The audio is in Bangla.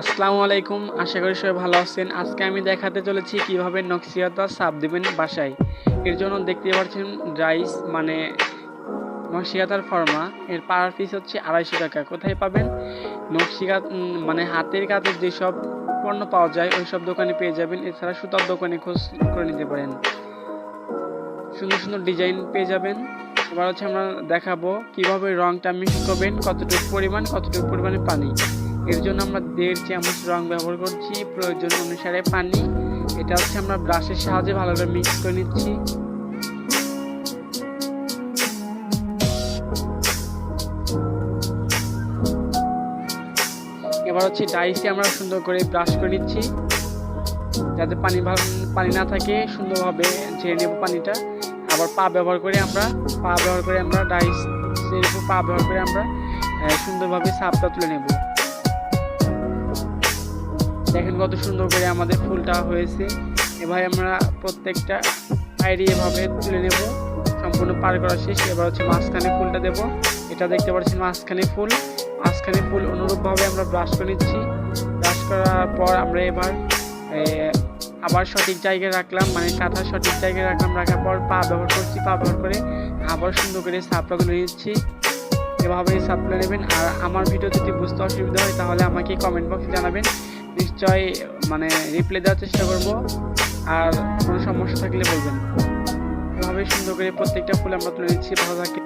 আসসালামু আলাইকুম, আশা করি সবাই ভালো আছেন। আজকে আমি দেখাতে চলেছি কীভাবে নকশিয়াতা সাপ দিবেন বাসায়। এর জন্য দেখতে পাচ্ছেন রাইস মানে নকশিয়াতার ফর্মা। এর পার পিস হচ্ছে আড়াইশো টাকা। কোথায় পাবেন? নকশিকা মানে হাতের কাজের যেসব পণ্য পাওয়া যায় ওই সব দোকানে পেয়ে যাবেন। এছাড়া সুতার দোকানে খোঁজ করে নিতে পারেন। সুন্দর সুন্দর ডিজাইন পেয়ে যাবেন। এবার হচ্ছে আমরা দেখাবো কীভাবে রংটা মিক্স করবেন, কতটুকু পরিমাণ, কতটুকু পরিমাণে পানি। এর জন্য আমরা দেড় চামচ রং ব্যবহার করছি, প্রয়োজন অনুসারে পানি। এটা হচ্ছে আমরা ব্রাশের সাহায্যে ভালোভাবে মিক্স করে নিচ্ছি। এবার হচ্ছে ডাইসে আমরা সুন্দর করে ব্রাশ করে নিচ্ছি, যাতে পানি পানি না থাকে, সুন্দরভাবে ঝেড়ে নেব পানিটা। আবার পা ব্যবহার করে আমরা, পা ব্যবহার করে আমরা ডাইস উপর পা ব্যবহার করে আমরা সুন্দরভাবে সাপটা তুলে নেব। দেখেন কত সুন্দর করে আমাদের ফুলটা হয়েছে। এভাবে আমরা প্রত্যেকটা আইডি এভাবে তুলে নেব। সম্পূর্ণ পার করা শেষ। এবার হচ্ছে মাঝখানে ফুলটা দেব। এটা দেখতে পাচ্ছেন মাঝখানে ফুল। মাঝখানে ফুল অনুরূপভাবে আমরা ব্রাশ করে নিচ্ছি। ব্রাশ করার পর আমরা এবার আবার সঠিক জায়গায় রাখলাম। মানে কাঁথা সঠিক জায়গায় রাখলাম। রাখার পর পা ব্যবহার করছি, পা ব্যবহার করে আবার সুন্দর করে সাপটা তুলে নিচ্ছি। এভাবে সাপ্লাই নেবেন। আর আমার ভিডিও যদি বুঝতে অসুবিধা হয়, তাহলে আমাকে কমেন্ট বক্সে জানাবেন। নিশ্চয়ই মানে রিপ্লাই দেওয়ার চেষ্টা করব। আর কোনো সমস্যা থাকলে বলবেন। এভাবে সুন্দর করে প্রত্যেকটা ফুল আমরা তুলে নিচ্ছি। ভালো থাকে